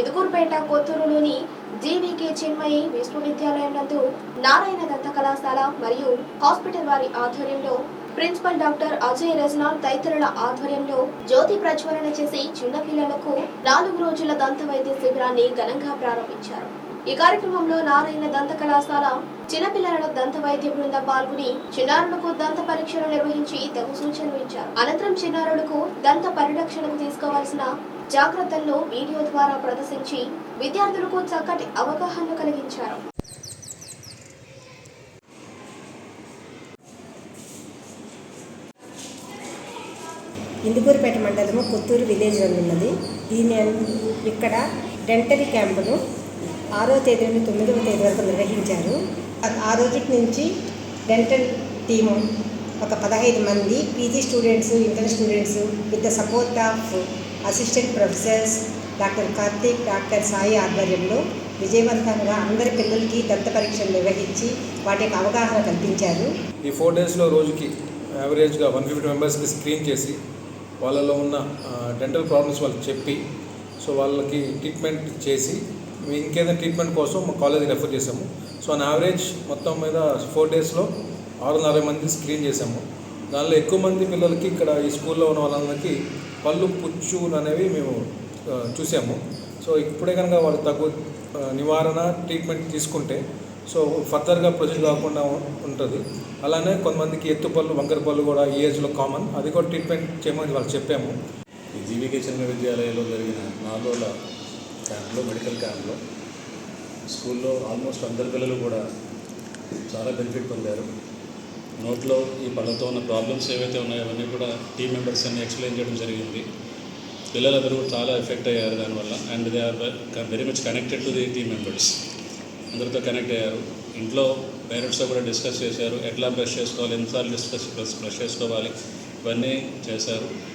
ఇదుగురుపేట కొత్తూరులోని GVK Chinmayi విశ్వవిద్యాలయం నందు నారాయణ దత్త కళాశాల మరియు హాస్పిటల్ వారి ఆధ్వర్యంలో ప్రిన్సిపల్ డాక్టర్ అజయ్ రెజ్నాల్ తదితరుల ఆధ్వర్యంలో జ్యోతి ప్రజ్వలన చేసి చిన్నపిల్లలకు నాలుగు రోజుల దంత వైద్య శిబిరాన్ని ఘనంగా ప్రారంభించారు. ఈ కార్యక్రమంలో నారాయణ దంత కళాశాల చిన్నపిల్లల దంత వైద్య బృందం పాల్గొని చిన్నారులకు దంత పరీక్షలు నిర్వహించి తగు సూచనలు ఇచ్చారు. అనంతరం చిన్నారులకు దంత పరిరక్షణకు తీసుకోవాల్సిన జాగ్రత్తలను వీడియో ద్వారా ప్రదర్శించి విద్యార్థులకు చక్కటి అవగాహన కలిగించారు. ఇందుకూరుపేట మండలము పుత్తూరు విలేజ్లో ఉన్నది. దీని ఇక్కడ డెంటల్ క్యాంపును ఆరో తేదీ నుండి తొమ్మిదవ తేదీ వరకు నిర్వహించారు. ఆ- రోజు నుంచి డెంటల్ టీము ఒక పదహైదు మంది PG students inter students with the support of assistant professors doctor Karthik doctor Sai ఆధ్వర్యంలో విజయవంతంగా అందరి పిల్లలకి దంత పరీక్షలు నిర్వహించి వాటికి అవగాహన కల్పించారు. ఈ ఫోర్ డేస్లో రోజుకి యావరేజ్గా వన్ ఫిఫ్టీ మెంబర్స్కి స్క్రీన్ చేసి వాళ్ళలో ఉన్న డెంటల్ ప్రాబ్లమ్స్ వాళ్ళకి చెప్పి సో వాళ్ళకి ట్రీట్మెంట్ చేసి ఇంకేదైనా ట్రీట్మెంట్ కోసం మా కాలేజీకి రెఫర్ చేసాము సో ఆన్ యావరేజ్ మొత్తం మీద ఫోర్ డేస్లో ఆరున్నర మంది స్క్రీన్ చేసాము దానిలో ఎక్కువ మంది పిల్లలకి ఇక్కడ ఈ స్కూల్లో ఉన్న వాళ్ళందరికీ పళ్ళు పుచ్చు అనేవి మేము చూసాము. సో ఇప్పుడే కనుక వాళ్ళు తగు నివారణ ట్రీట్మెంట్ తీసుకుంటే సో ఫర్దర్గా ప్రొసీడ్ కాకుండా ఉంటుంది. అలానే కొంతమందికి ఎత్తు పళ్ళు వంకర పళ్ళు కూడా ఈ ఏజ్లో కామన్. అది కూడా ట్రీట్మెంట్ చేయమని వాళ్ళు చెప్పాము. ఈ జీవికే చిన్న విద్యాలయంలో జరిగిన నాలుగు రోజుల క్యాంప్లో మెడికల్ క్యాంప్లో స్కూల్లో ఆల్మోస్ట్ అందరి పిల్లలు కూడా చాలా బెనిఫిట్ పొందారు. నోట్లో ఈ పళ్ళతో ఉన్న ప్రాబ్లమ్స్ ఏవైతే ఉన్నాయో అవన్నీ కూడా టీం మెంబర్స్ అన్ని ఎక్స్ప్లెయిన్ చేయడం జరిగింది. పిల్లలందరూ కూడా చాలా ఎఫెక్ట్ అయ్యారు దానివల్ల. And they are very much connected to the team members అందరితో కనెక్ట్ అయ్యారు. ఇంట్లో పేరెంట్స్తో కూడా డిస్కస్ చేశారు. ఎట్లా బ్రష్ చేసుకోవాలి? ఎన్నిసార్లు డిస్కస్ బ్రష్ చేసుకోవాలి? ఇవన్నీ చేశారు.